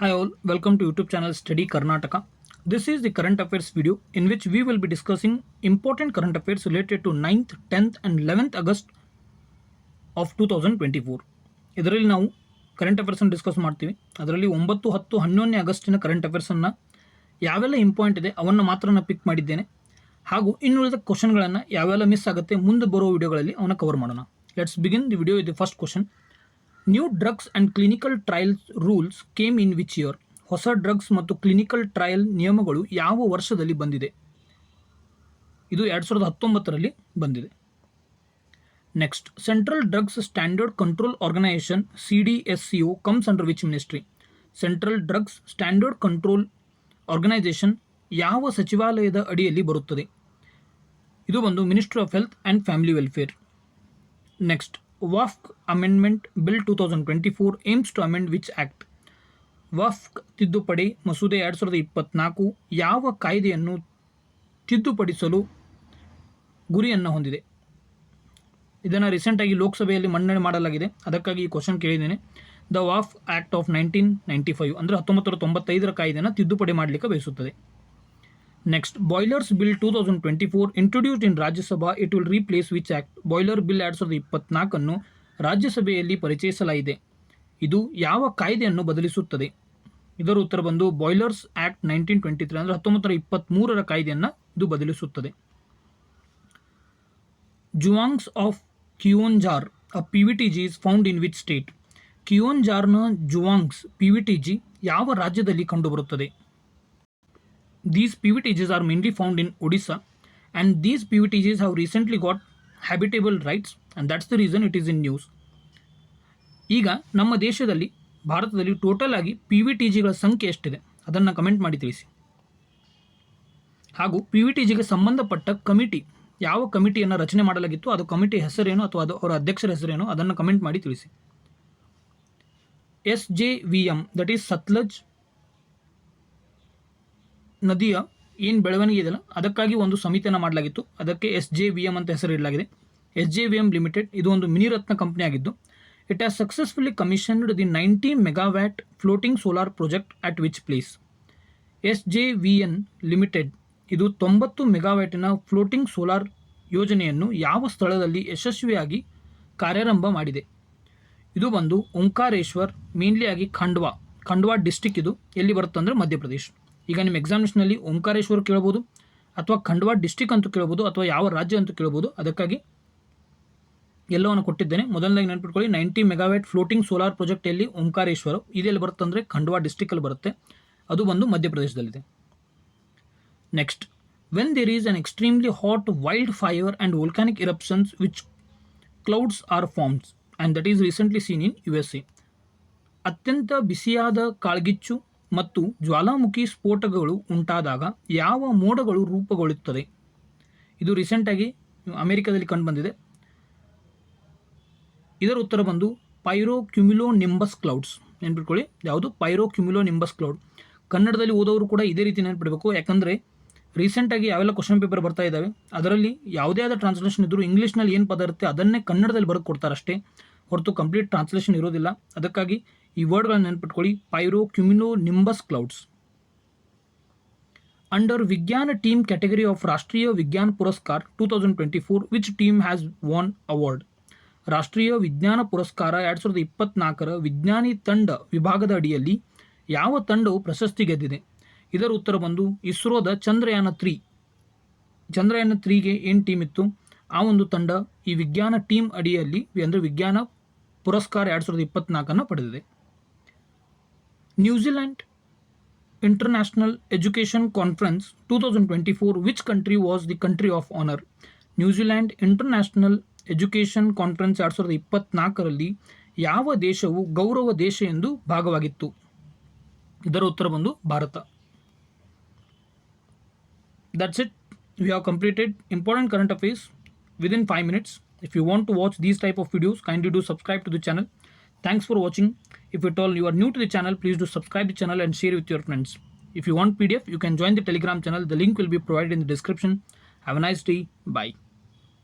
Hi all, welcome to YouTube channel Study Karnataka. This is the current affairs video in which we will be discussing important current affairs related to 9th, 10th and 11th August twenty four ಇದರಲ್ಲಿ ನಾವು current ಅಫೇರ್ಸನ್ನು discuss ಮಾಡ್ತೀವಿ. ಅದರಲ್ಲಿ ಒಂಬತ್ತು ಹತ್ತು ಹನ್ನೊಂದನೇ ಆಗಸ್ಟಿನ current ಅಫೇರ್ಸನ್ನು ಯಾವೆಲ್ಲ important ಇದೆ ಅವನ್ನು ಮಾತ್ರ ನಾನು ಪಿಕ್ ಮಾಡಿದ್ದೇನೆ. ಹಾಗೂ ಇನ್ನುಳಿದ ಕ್ವಶನ್ಗಳನ್ನು ಯಾವೆಲ್ಲ ಮಿಸ್ ಆಗುತ್ತೆ ಮುಂದೆ ಬರೋ ವಿಡಿಯೋಗಳಲ್ಲಿ ಅವನ್ನ ಕವರ್ ಮಾಡೋಣ. ಲೆಟ್ಸ್ ಬಿಗಿನ್ ದಿ ವಿಡಿಯೋ ಇದು first question new drugs and clinical trials rules came in which year ಹೊಸ ಡ್ರಗ್ಸ್ ಮತ್ತು ಕ್ಲಿನಿಕಲ್ ಟ್ರಯಲ್ ನಿಯಮಗಳು ಯಾವ ವರ್ಷದಲ್ಲಿ ಬಂದಿದೆ? ಇದು ಎರಡು ಸಾವಿರದ ಹತ್ತೊಂಬತ್ತರಲ್ಲಿ ಬಂದಿದೆ. Next central drugs standard control organisation C D S C O comes under which ministry central drugs standard control organisation ಯಾವ ಸಚಿವಾಲಯದ ಅಡಿಯಲ್ಲಿ ಬರುತ್ತದೆ? ಇದು ಒಂದು ministry of health and family welfare next ವಾಫ್ಕ್ amendment bill two thousand twenty four aims to amend which act ವಫ್ಕ್ ತಿದ್ದುಪಡಿ ಮಸೂದೆ ಎರಡು ಸಾವಿರದ ಇಪ್ಪತ್ನಾಲ್ಕು ಯಾವ ಕಾಯ್ದೆಯನ್ನು ತಿದ್ದುಪಡಿಸಲು ಗುರಿಯನ್ನು ಹೊಂದಿದೆ? ಇದನ್ನು ರೀಸೆಂಟಾಗಿ ಲೋಕಸಭೆಯಲ್ಲಿ ಮನ್ನಣೆ ಮಾಡಲಾಗಿದೆ. ಅದಕ್ಕಾಗಿ ಈ ಕ್ವಶನ್ ಕೇಳಿದ್ದೇನೆ. The Waqf act of nineteen ninety five ಅಂದರೆ ಹತ್ತೊಂಬತ್ತು ತೊಂಬತ್ತೈದರ ಕಾಯ್ದೆಯನ್ನು ತಿದ್ದುಪಡಿ ಮಾಡಲಿಕ್ಕೆ ಬಯಸುತ್ತದೆ. Next boilers bill two thousand twenty four introduced in Rajya Sabha it will replace which act boiler bill ಎರಡು ಸಾವಿರದ ಇಪ್ಪತ್ನಾಲ್ಕನ್ನು ರಾಜ್ಯಸಭೆಯಲ್ಲಿ ಪರಿಚಯಿಸಲಾಗಿದೆ. ಇದು ಯಾವ ಕಾಯ್ದೆಯನ್ನು ಬದಲಿಸುತ್ತದೆ? ಇದರ ಉತ್ತರ ಬಂದು boilers act nineteen twenty three ಅಂದರೆ ಹತ್ತೊಂಬತ್ತರ ಇಪ್ಪತ್ತ್ಮೂರರ ಕಾಯ್ದೆಯನ್ನು ಇದು ಬದಲಿಸುತ್ತದೆ. Juangs of Keonjhar a P V T G is found in which state ಕಿಯೋನ್ಜಾರ್ನ Juangs P V T G ಯಾವ ರಾಜ್ಯದಲ್ಲಿ ಕಂಡುಬರುತ್ತದೆ? These P V T Gs are mainly found in PVTGs have recently got habitable rights and that's the reason it is in news ಈಗ ನಮ್ಮ ದೇಶದಲ್ಲಿ, ಭಾರತದಲ್ಲಿ total ಆಗಿ P V T ಜಿಗಳ ಸಂಖ್ಯೆ ಎಷ್ಟಿದೆ? ಅದನ್ನು ಕಮೆಂಟ್ ಮಾಡಿ ತಿಳಿಸಿ. ಹಾಗೂ ಪಿ ವಿ ಟಿ ಜಿಗೆ ಸಂಬಂಧಪಟ್ಟ ಕಮಿಟಿ, ಯಾವ ಕಮಿಟಿಯನ್ನು ರಚನೆ ಮಾಡಲಾಗಿತ್ತು, ಅದು ಕಮಿಟಿ ಹೆಸರೇನು ಅಥವಾ ಅದು ಅವರ ಅಧ್ಯಕ್ಷರ ಹೆಸರೇನು ಅದನ್ನು ಕಮೆಂಟ್ ಮಾಡಿ ತಿಳಿಸಿ. S J V M that is Sutlej ನದಿಯ ಏನು ಬೆಳವಣಿಗೆ ಇದೆಯಲ್ಲ, ಅದಕ್ಕಾಗಿ ಒಂದು ಸಮಿತಿಯನ್ನು ಮಾಡಲಾಗಿತ್ತು. ಅದಕ್ಕೆ ಎಸ್ ಜೆ ವಿ ಎಂ ಅಂತ ಹೆಸರು ಇಡಲಾಗಿದೆ. S J V M limited ಇದು ಒಂದು ಮಿನಿರತ್ನ ಕಂಪನಿ ಆಗಿದ್ದು it has successfully commissioned the ninety megawatt floating solar project at which place S J V N limited ಇದು ತೊಂಬತ್ತು ಮೆಗಾವ್ಯಾಟಿನ ಫ್ಲೋಟಿಂಗ್ ಸೋಲಾರ್ ಯೋಜನೆಯನ್ನು ಯಾವ ಸ್ಥಳದಲ್ಲಿ ಯಶಸ್ವಿಯಾಗಿ ಕಾರ್ಯಾರಂಭ ಮಾಡಿದೆ? ಇದು ಬಂದು ಓಂಕಾರೇಶ್ವರ್ ಮೇನ್ಲಿ ಆಗಿ ಖಂಡ್ವಾ ಖಂಡ್ವಾ ಡಿಸ್ಟಿಕ್ ಇದು. ಎಲ್ಲಿ ಬರುತ್ತೆ ಅಂದರೆ ಮಧ್ಯಪ್ರದೇಶ್. ಈಗ ನಿಮ್ಮ ಎಕ್ಸಾಮಿನೇಷನಲ್ಲಿ ಓಂಕಾರೇಶ್ವರ್ ಕೇಳ್ಬೋದು ಅಥವಾ ಖಂಡ್ವಾ ಡಿಸ್ಟಿಕ್ ಅಂತ ಕೇಳ್ಬೋದು ಅಥವಾ ಯಾವ ರಾಜ್ಯ ಅಂತ ಕೇಳ್ಬೋದು. ಅದಕ್ಕಾಗಿ ಎಲ್ಲವನ್ನು ಕೊಟ್ಟಿದ್ದೇನೆ. ಮೊದಲನೇದಾಗಿ ನೆನ್ಪಿಟ್ಕೊಳ್ಳಿ ninety megawatt floating solar project ಎಲ್ಲಿ ಓಂಕಾರೇಶ್ವರ ಇದೆಲ್ಲಿ ಬರುತ್ತೆ ಅಂದರೆ ಖಂಡ್ವಾ ಡಿಸ್ಟಿಕಲ್ಲಿ ಬರುತ್ತೆ. ಅದು ಬಂದು ಮಧ್ಯಪ್ರದೇಶದಲ್ಲಿದೆ. Next when there is an extremely hot wild fire and volcanic eruptions which clouds are forms and that is recently seen in U S A ಅತ್ಯಂತ ಬಿಸಿಯಾದ ಕಾಳ್ಗಿಚ್ಚು ಮತ್ತು ಜ್ವಾಲಾಮುಖಿ ಸ್ಫೋಟಗಳು ಉಂಟಾದಾಗ ಯಾವ ಮೋಡಗಳು ರೂಪುಗೊಳ್ಳುತ್ತದೆ ಇದು ರೀಸೆಂಟಾಗಿ ಅಮೆರಿಕದಲ್ಲಿ ಕಂಡುಬಂದಿದೆ ಇದರ ಉತ್ತರ ಬಂದು ಪೈರೋ ಕ್ಯುಮಿಲೋ ನಿಂಬಸ್ ಕ್ಲೌಡ್ಸ್. ನೆನ್ಪಿಟ್ಕೊಳ್ಳಿ, ಯಾವುದು? Pyrocumulonimbus cloud. ಕನ್ನಡದಲ್ಲಿ ಓದೋರು ಕೂಡ ಇದೇ ರೀತಿ ನೆನ್ಪಿಡಬೇಕು. ಯಾಕಂದರೆ ರೀಸೆಂಟಾಗಿ ಯಾವೆಲ್ಲ ಕ್ವಶನ್ ಪೇಪರ್ ಬರ್ತಾ ಇದ್ದಾವೆ, ಅದರಲ್ಲಿ ಯಾವುದೇ ಆದ ಟ್ರಾನ್ಸ್ಲೇಷನ್ ಇದ್ದರೂ ಇಂಗ್ಲೀಷ್ನಲ್ಲಿ ಏನು ಪದ ಇರುತ್ತೆ, ಅದನ್ನೇ ಕನ್ನಡದಲ್ಲಿ ಬರೆದು ಕೊಡ್ತಾರಷ್ಟೇ. ಹೊರತು ಕಂಪ್ಲೀಟ್ ಟ್ರಾನ್ಸ್ಲೇಷನ್ ಇರೋದಿಲ್ಲ. ಅದಕ್ಕಾಗಿ ಈ ವರ್ಡ್ಗಳನ್ನ ನೆನ್ಪಿಟ್ಕೊಳ್ಳಿ. Pyrocumulonimbus, clouds. Under Vigyan team category of Rashtriya Vigyan Puraskar two thousand twenty four which team has won award Rashtriya Vigyan Puraskar ಎರಡು ಸಾವಿರದ ಇಪ್ಪತ್ನಾಲ್ಕರ ವಿಜ್ಞಾನಿ ತಂಡ ವಿಭಾಗದ ಅಡಿಯಲ್ಲಿ ಯಾವ ತಂಡವು ಪ್ರಶಸ್ತಿ ಗೆದ್ದಿದೆ? ಇದರ ಉತ್ತರ ಬಂದು ಇಸ್ರೋದ ಚಂದ್ರಯಾನ ತ್ರೀ ಚಂದ್ರಯಾನ ತ್ರೀಗೆ ಏನು ಟೀಮ್ ಇತ್ತು? ಆ ಒಂದು ತಂಡ ಈ ವಿಜ್ಞಾನ ಟೀಮ್ ಅಡಿಯಲ್ಲಿ, ಅಂದರೆ ವಿಜ್ಞಾನ ಪುರಸ್ಕಾರ ಎರಡು ಸಾವಿರದ ಇಪ್ಪತ್ನಾಲ್ಕನ್ನು ಪಡೆದಿದೆ. New Zealand international education conference two thousand twenty four which country was the country of honour New Zealand international education conference ಎರಡು ಸಾವಿರದ ಇಪ್ಪತ್ನಾಲ್ಕರಲ್ಲಿ ಯಾವ ದೇಶವು ಗೌರವ ದೇಶ ಎಂದು ಭಾಗವಾಗಿತ್ತು? ಇದರ ಉತ್ತರ ಬಂದು Bharat. That's it we have completed important current affairs with in five minutes if you want to watch these type of videos kindly do subscribe to the channel thanks for watching if at all you are new to the channel please do subscribe the channel and share with your friends. If you want pdf you can join the telegram channel. The link will be provided in the description. Have a nice day. Bye